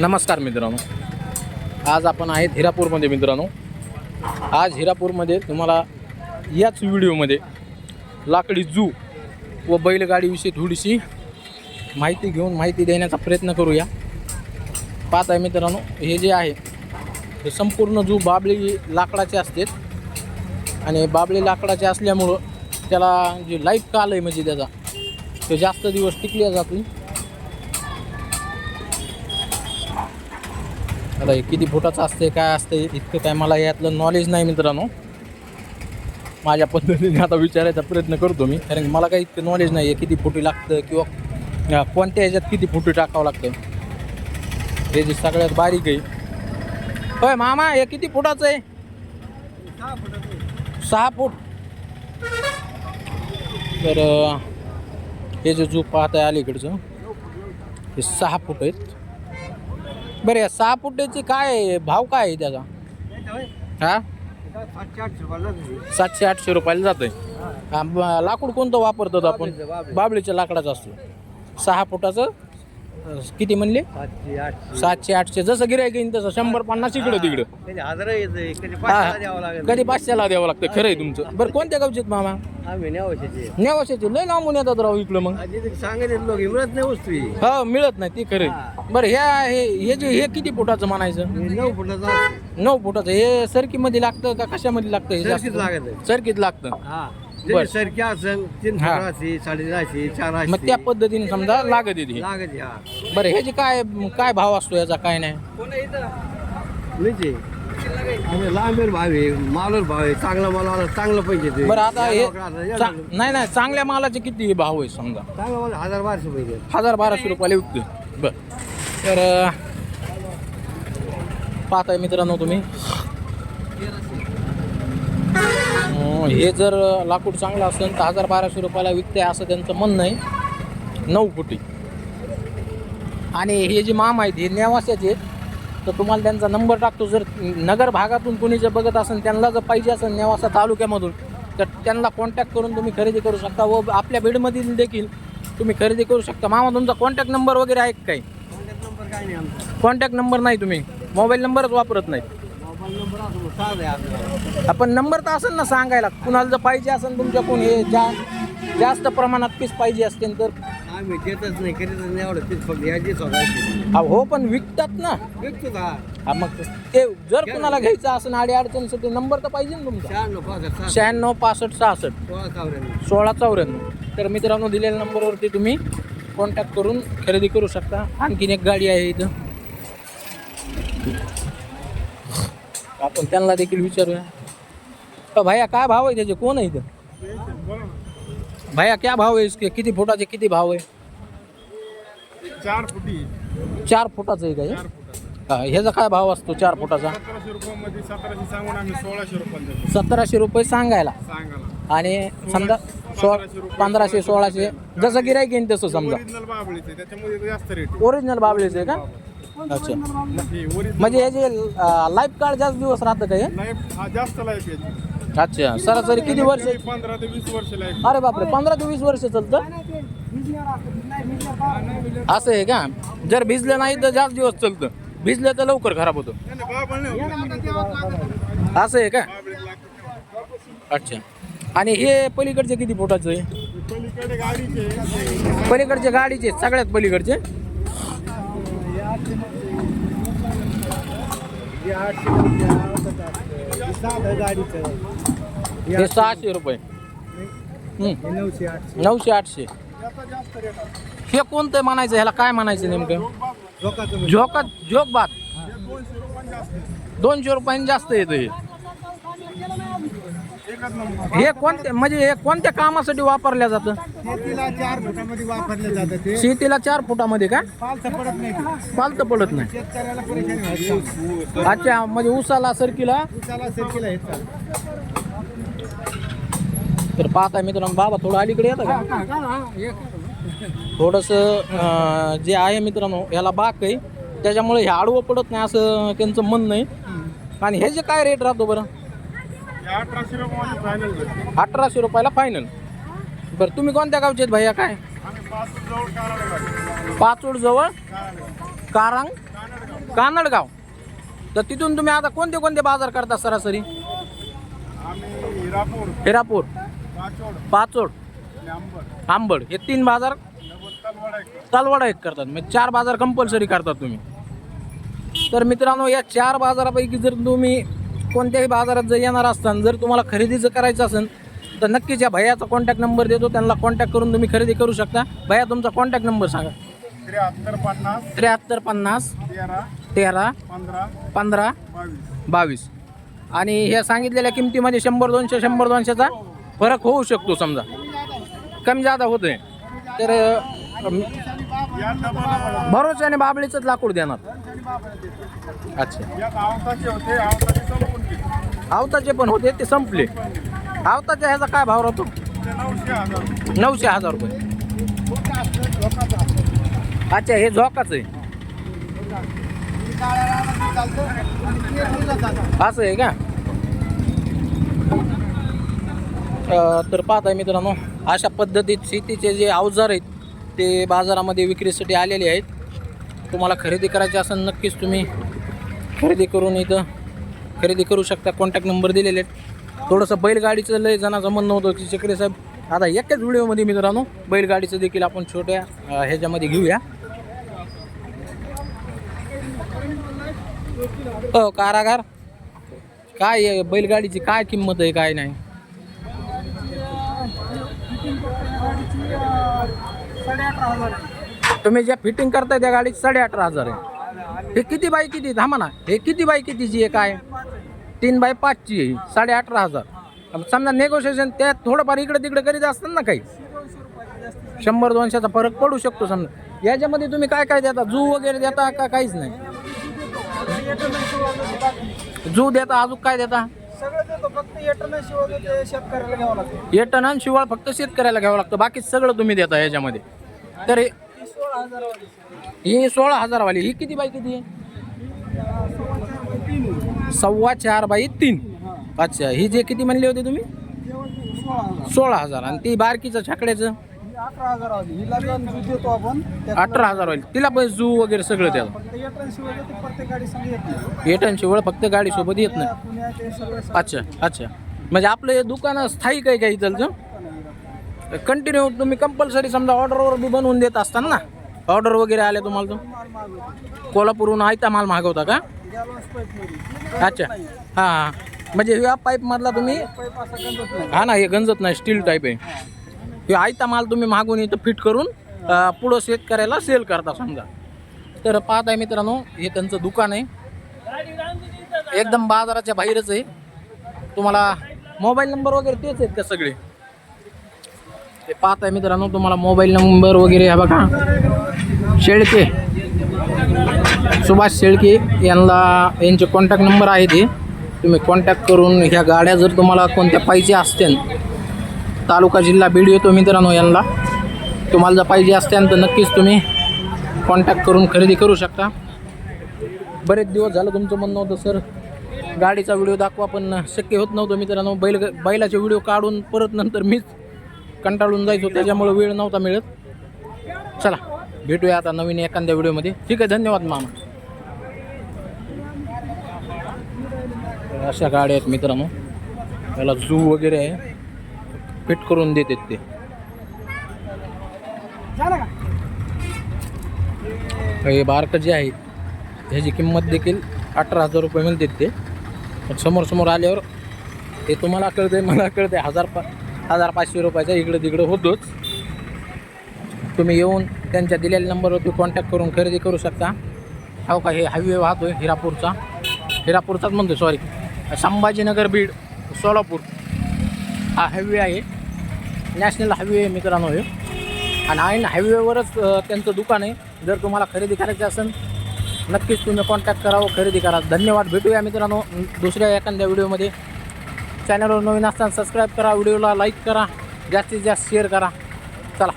नमस्कार मित्रांनो. आज आपण आहेत हिरापूरमध्ये मित्रांनो. आज हिरापूरमध्ये तुम्हाला याच व्हिडिओमध्ये लाकडी जू व बैलगाडीविषयी थोडीशी माहिती घेऊन माहिती देण्याचा प्रयत्न करूया. पाहत आहे मित्रांनो हे जे आहे हे संपूर्ण जू बाबळी लाकडाचे असते आणि बाबळी लाकडाचे असल्यामुळं त्याला जे लाईफ काल आहे म्हणजे त्याचा तो जास्त दिवस टिकल्या जातील. आता हे किती फुटाचं असते काय असते इतकं काय मला यातलं नॉलेज नाही मित्रांनो. माझ्या पद्धतीने आता विचारायचा प्रयत्न करतो मी कारण की मला काही इतकं नॉलेज नाही आहे किती फुटी लागतं किंवा कोणत्या ह्याच्यात किती फुटी टाकावं लागतं. हे जे सगळ्यात बारीक आहे. होय मामा हे किती फुटाचं आहे? सहा फूट. तर हे जे जू पाहत आहे अलीकडचं हे सहा फूट आहेत. बरं या सहा फुटाचे काय भाव काय आहे त्याचा? हा? सातशे आठशे रुपयाला जात आहे लाकूड कोणतं वापरतात आपण? बाबळीच्या लाकडाचं असतो. सहा फुटाचं? किती म्हणले? सातशे आठशे. जसं गिरायक येईन तसं. शंभर पन्नास इकडं तिकडं. कधी हजार येते कधी हा. पाचशेला द्यावं लागेल. कधी पाचशेला द्यावं लागतं? खरं आहे तुमचं. बरं कोणत्या गावचे आहेत मामा? आम्ही नाही नेवाशाचे. लय लांबून येतात राव इकडं मग. सांगायचे लोक मिळत नाही वस्तू ही. हो मिळत नाही. ते खरं आहे. बरं ह्या हे हे जे हे किती फुटाचं म्हणायचं? हे नऊ फुटाचा नऊ फुटाचं. हे सरकीमध्ये लागतं का कशामध्ये लागतं हे जास्त? सरकीत लागत आहे. सरकीत लागतं. हा. बर. जरी सरकी असेल तीन हा. फुटाची साडेदहाशे चार मग त्या पद्धतीने समजा लागत येते लागत हा. बरं ह्याचे काय काय भाव असतो याचा काय नाही? म्हणजे लांबेर भाव आहे मालर भाव आहे चांगला माल आला चांगलं पैसे ते. बरं आता हे चा- नाही नाही चांगल्या मालाचे किती भाव आहे समजा? माल हजार बाराशे पैसे. हजार बाराशे रुपयाला विकते बर. तर अं, पाहताय मित्रांनो तुम्ही अं, हे जर लाकूड चांगलं असेल तर हजार बाराशे रुपयाला विकते असं त्यांचं म्हणणं आहे. नऊ फुटी आणि हे जे माम आहेत हे नेवास्याचे आहेत. तर तुम्हाला त्यांचा नंबर टाकतो. जर नगर भागातून कोणी जर बघत असेल त्यांना जर पाहिजे असेल नेवासा तालुक्यामधून तर त्यांना कॉन्टॅक्ट करून तुम्ही खरेदी करू शकता. व आपल्या बीडमधील देखील तुम्ही खरेदी करू शकता. मामा तुमचा कॉन्टॅक्ट नंबर वगैरे आहे का काही? कॉन्टॅक्ट नंबर काय नाही आमचा. कॉन्टॅक्ट नंबर नाही तुम्ही. मोबाईल नंबरच वापरत नाही आपण नंबर तर असेल ना सांगायला. कुणाला जर पाहिजे असेल तुमच्याकडून हे जा जास्त प्रमाणात पीस पाहिजे असतील तर. आम्ही देतच नाही करीतच नाही एवढं तीच फक्त याची स्वतःची हा, हो पण विकतात ना. विकतो का? हा, मग ते जर कुणाला घ्यायचं असेल आडी अडचणीसाठी नंबर तर पाहिजे ना तुमचा. शहाण्णव पासष्ट सहासष्ट. शहाण्णव पासष्ट सहासष्ट. सोळा चौऱ्याण्णव. सोळा चौऱ्याण्णव. तर मित्रांनो दिलेल्या नंबरवरती तुम्ही कॉन्टॅक्ट करून खरेदी करू शकता. आणखीन एक गाडी आहे इथं. आपण त्यांना देखील विचारूया. भैया काय भाव आहे त्याचे? कोण आहे इथं? भैया क्या भाव आहे इसके? किती फुटाचे किती भाव आहे? चार फुटी. चार फुटाचं आहे का? चार फुटा हा, ह्याचा काय भाव असतो चार फुटाचा? सतराशे रुपये सांगायला. आणि समजा सो पंधराशे सोळाशे जसं गिरायक येईन तसं समजा. ओरिजिनल बाबळीचे त्याच्यामध्ये जास्त रेट ओरिजिनल बाबळेचे का? अच्छा. हे ओरिजिनल. म्हणजे याचे लाईफ कार्ड जास्त दिवस राहतं का हे? लाईफ हा जास्त लाईफ याची. अच्छा. सरासरी किती वर्ष? पंधरा ते वीस वर्ष लाईफ अरे बापरे पंधरा ते वीस वर्ष चालतं? असं आहे का? जर भिजलं नाही तर जास्त दिवस चालतं. भिजलं तर लवकर खराब होतं. होत. असं आहे का. अच्छा. आणि हे पलीकडचे किती फुटाचं आहे? पलीकडे गाडीचे. पलीकडचे गाडीचे सगळ्यात पलीकडचे? गाडीचं हे सहाशे रुपये. हं. नऊशे आठशे. नऊशे हे कोणतं म्हणायचं? ह्याला काय म्हणायचं नेमकं? झोकाचं झोका झोक बात हे. दोनशे रुपयांनी जास्त येतं हे हे कोणत्या म्हणजे हे कोणत्या कामासाठी वापरल्या जातं? शेतीला चार फुटामध्ये वापरलं जातं ते. शेतीला चार फुटामध्ये का? पालथं पडत नाही. ते. पालतं पडत नाही. शेतकऱ्याला परेशानी व्हायची अच्छा म्हणजे उसाला सरकीला? उसाला सरकीला हे चालतं. तर पाहताय मित्रांनो बाबा थोडं अलीकडे येतं का? थोडंसं जे आहे मित्रांनो याला बाक आहे. त्याच्यामुळे हे आडवं पडत नाही असं त्यांचं म्हणणं आहे. आणि हे जे काय रेट राहतो बरं? अठराशे रुपये फायनल भेटते अठराशे रुपयाला फायनल बरं तुम्ही कोणत्या गावचे आहेत भैया काय? पाचोड जवळ कारांग? कानडगाव तर तिथून तुम्ही आता कोणते कोणते बाजार करता सरासरी? हिरापूर पाचोड आंबड हे तीन बाजार तलवाडा एक करतात. म्हणजे चार बाजार कंपल्सरी करतात तुम्ही. तर मित्रांनो या चार बाजारापैकी जर तुम्ही कोणत्याही बाजारात जर येणार असताना जर तुम्हाला खरेदीचं करायचं असेल तर नक्कीच या भैयाचा कॉन्टॅक्ट नंबर देतो. त्यांना कॉन्टॅक्ट करून तुम्ही खरेदी करू शकता. भैया तुमचा कॉन्टॅक्ट नंबर सांगा. त्र्याहत्तर पन्नास त्र्याहत्तर पन्नास तेरा तेरा पंधरा पंधरा बावीस. बावीस. आणि ह्या सांगितलेल्या किमतीमध्ये शंभर दोनशे शंभर दोनशेचा फरक होऊ शकतो समजा. कमी जादा होतोय. तर भरोशाने बाबळीचंच लाकूड देणार. अच्छा. आवताचे होते आवताचे संपून गेले. आवताचे पण होते ते संपले. आवताच्या ह्याचा काय भाव राहतो? ते नऊशे हजार. नऊशे हजार रुपये. अच्छा हे झोकाच आहे. असं आहे का? अं, तर पाहताय मित्रांनो अशा पद्धतीत शेतीचे जे अवजार आहेत ते बाजारामध्ये विक्रीसाठी आलेले आहेत. तुम्हाला खरेदी करायची असेल नक्कीच तुम्ही खरेदी करून इथं खरेदी करू शकता. कॉन्टॅक्ट नंबर दिलेले आहेत. थोडंसं बैलगाडीचं लय जणांचं म्हणणं होतं की चक्रे साहेब आता एकाच व्हिडिओमध्ये मित्रांनो बैलगाडीचं देखील आपण छोट्या ह्याच्यामध्ये घेऊया. हो कारागार. काय आहे? बैलगाडीची काय किंमत आहे काय नाही? तुम्ही ज्या फिटिंग करताय त्या गाडीची साडे अठरा हजार आहे. हे किती बाय किती? थांबा ना. हे किती बाय कितीची आहे? काय तीन बाय पाचची आहे साडे अठरा हजार. समजा नेगोशिएशन त्यात थोडंफार इकडे तिकडे करीत असतात ना काही. शंभर दोनशेचा फरक पडू शकतो समजा. याच्यामध्ये तुम्ही काय काय देता? जू वगैरे देता का काहीच नाही? जू देता अजून काय देता? सगळं देतो. फक्त येताना शिवाय ते शेतकऱ्याला घ्यावं लागतं. हे टन आणि शिवाळ फक्त शेतकऱ्याला घ्यावं लागतं. बाकी सगळं तुम्ही देता याच्यामध्ये. तर हे- सोळा हजार वाली ही किती बाय किती? आहे सव्वा चार बाय तीन. अच्छा ही जे किती म्हणले होते तुम्ही? सोळा हजार. आणि ती बारकीचं छाकड्याचं? अठरा हजार होईल तिला पण जू वगैरे सगळं त्याला. फक्त येताना फक्त गाडी सोबत येत नाही. अच्छा अच्छा. म्हणजे आपलं हे दुकान स्थायिक आहे काही इथलचं? कंटिन्यू तुम्ही कंपल्सरी समजा ऑर्डरवर बी बनवून देत असताना ना? ऑर्डर वगैरे आले तुम्हाला तो? कोल्हापूरहून आयता माल मागवता का? अच्छा. हां हां. म्हणजे ह्या पाईपमधला तुम्ही पाईप हा ना हे गंजत नाही स्टील टाईप आहे. हे आयता माल तुम्ही मागून इथं फिट करून पुढं शेतकऱ्याला सेल करता समजा? तर पाहत आहे मित्रांनो हे त्यांचं दुकान आहे. एकदम बाजाराच्या बाहेरच आहे. तुम्हाला मोबाईल नंबर वगैरे तेच आहेत का सगळे? ते पाहत आहे मित्रांनो तुम्हाला मोबाईल नंबर वगैरे हा बघा. शेळके. सुभाष शेळके यांना यांचे कॉन्टॅक्ट नंबर आहे ते. तुम्ही कॉन्टॅक्ट करून ह्या गाड्या जर तुम्हाला कोणत्या पाहिजे असतील तालुका जिल्हा बीड येतो मित्रांनो यांना. तुम्हाला जर पाहिजे असतील तर नक्कीच तुम्ही कॉन्टॅक्ट करून खरेदी करू शकता. बरेच दिवस झालं तुमचं म्हणणं होतं सर गाडीचा व्हिडिओ दाखवा पण शक्य होत नव्हतं मित्रांनो. बैल बैलाचे व्हिडिओ काढून परत नंतर मीच कंटाळून जायचो त्याच्यामुळे वेळ नव्हता मिळत. चला. भेटूया आता नवीन एखाद्या व्हिडिओमध्ये. ठीक आहे धन्यवाद मामा. अशा गाड्या आहेत मित्रांनो. त्याला झू वगैरे आहे. फिट करून देतात ते. हे बार्क जे आहे ह्याची किंमत देखील अठरा हजार रुपये मिळते ते. पण समोर समोर आल्यावर ते तुम्हाला कळते मला कळते हजार पा हजार पाचशे रुपयाचा इकडं तिकडं होतोच. तुम्ही येऊन त्यांच्या दिलेल्या नंबरवरती कॉन्टॅक्ट करून खरेदी करू शकता. हो का हे हायवे वाहतो आहे हिरापूरचा. हिरापूरचाच म्हणतो सॉरी संभाजीनगर बीड सोलापूर. हा हायवे आहे. नॅशनल हायवे आहे मित्रांनो हे. आणि आईन हायवेवरच त्यांचं दुकान आहे. जर तुम्हाला खरेदी करायची असेल नक्कीच तुम्ही कॉन्टॅक्ट करावं खरेदी करा. धन्यवाद. भेटूया मित्रांनो दुसऱ्या एखाद्या व्हिडिओमध्ये. चॅनलवर नवीन असताना सबस्क्राईब करा. व्हिडिओला लाईक करा. जास्तीत जास्त शेअर करा. चला.